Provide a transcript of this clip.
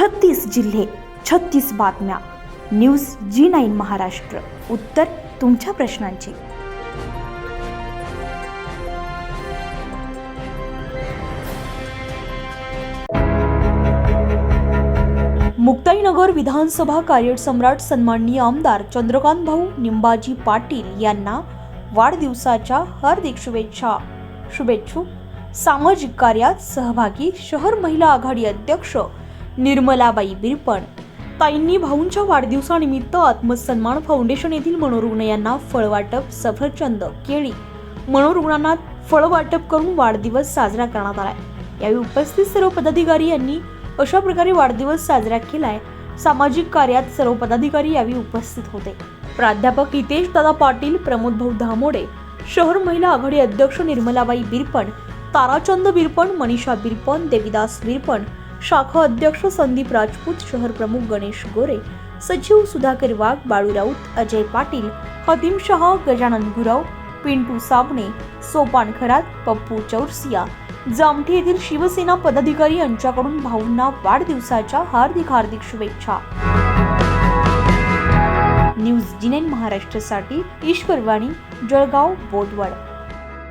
छत्तीस जिल्हे छत्तीस बातम्या. न्यूज जी नाईन महाराष्ट्र. उत्तर तुमच्या प्रश्नांची. मुक्ताईनगर विधानसभा कार्यसम्राट सन्माननीय आमदार चंद्रकांत भाऊ निंबाजी पाटील यांना वाढदिवसाच्या हार्दिक शुभेच्छा. शुभेच्छुक सामाजिक कार्यात सहभागी शहर महिला आघाडी अध्यक्ष निर्मलाबाई बिरपण. ताईंनी भाऊंच्या वाढदिवसानिमित्त आत्मसन्मान फाउंडेशन येथील मनोरुग्ण यांना फळवाटप सफरचंद केळी मनोरुग्णांना फळवाटप करून वाढदिवस साजरा करण्यात आलाय. यावेळी उपस्थित सर्व पदाधिकारी यांनी अशा प्रकारे वाढदिवस साजरा केलाय. सामाजिक कार्यात सर्व पदाधिकारी यावेळी उपस्थित होते. प्राध्यापक हितेश दादा पाटील प्रमोद भाऊ धामोडे शहर महिला आघाडी अध्यक्ष निर्मलाबाई बिरपण ताराचंद बिरपण मनीषा बिरपण देविदास बिरपण शाखा अध्यक्ष संदीप राजपूत शहर प्रमुख गणेश गोरे सचिव सुधाकर वाघ बाळू राऊत अजय पाटील हतीम शाह गजानन गुराव पिंटू साबणे सोपान खरात पप्पू चौरसिया. जामठी येथील शिवसेना पदाधिकारी यांच्याकडून भाऊंना वाढदिवसाच्या हार्दिक हार्दिक शुभेच्छा. न्यूज जिनेन महाराष्ट्रासाठी ईश्वरवाणी जळगाव बोदवड